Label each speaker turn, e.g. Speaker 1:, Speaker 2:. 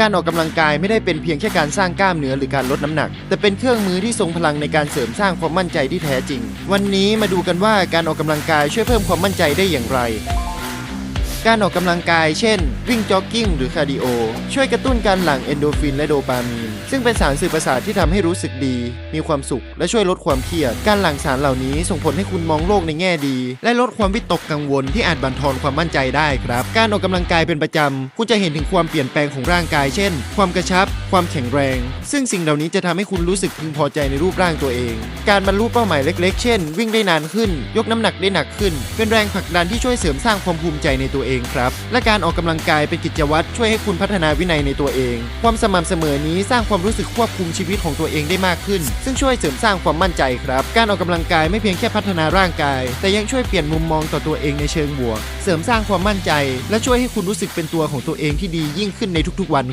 Speaker 1: การออกกำลังกายไม่ได้เป็นเพียงแค่การสร้างกล้ามเนื้อหรือการลดน้ำหนัก แต่เป็นเครื่องมือที่ทรงพลังในการเสริมสร้างความมั่นใจที่แท้จริง วันนี้มาดูกันว่าการออกกำลังกายช่วยเพิ่มความมั่นใจได้อย่างไร การออกกำลังกายเช่น วิ่งจ็อกกิ้งหรือคาร์ดิโอ ช่วยกระตุ้นการหลั่งเอนโดฟินและโดปามีน ซึ่งเป็นสารสื่อประสาทที่ทำให้รู้สึกดี มีความสุข และช่วยลดความเครียด การหลั่งสารเหล่านี้ส่งผลให้คุณมองโลกในแง่ดี และลดความวิตกกังวลที่อาจบั่นทอนความมั่นใจได้ครับ การออกกำลังกายเป็นประจำคุณจะเห็นถึงความเปลี่ยนแปลงของร่างกาย เช่น ความกระชับ ความแข็งแรง ซึ่งสิ่งเหล่านี้จะทำให้คุณรู้สึกพึงพอใจในรูปร่างตัวเอง การบรรลุเป้าหมายเล็ก ๆ เช่น วิ่งได้นานขึ้น ยกน้ำหนักได้หนักขึ้น เป็นแรงผลักดันที่ช่วยเสริมสร้างความภูมิใจในตัวเองครับ และการออกกำลังกายเป็นกิจวัตรช่วยให้คุณพัฒนาวินัยในตัวเอง ความสม่ำเสมอนี้สร้างความรู้สึกควบคุมชีวิตของตัวเองได้มากขึ้น ซึ่งช่วยเสริมสร้างความมั่นใจครับ การออกกำลังกายไม่เพียงแค่พัฒนาร่างกาย แต่ยังช่วยเปลี่ยนมุมมองต่อตัวเองในเชิงบวก เสริมสร้างความมั่นใจ และช่วยให้คุณรู้สึกเป็นตัวของตัวเองที่ดียิ่งขึ้นในทุกๆวัน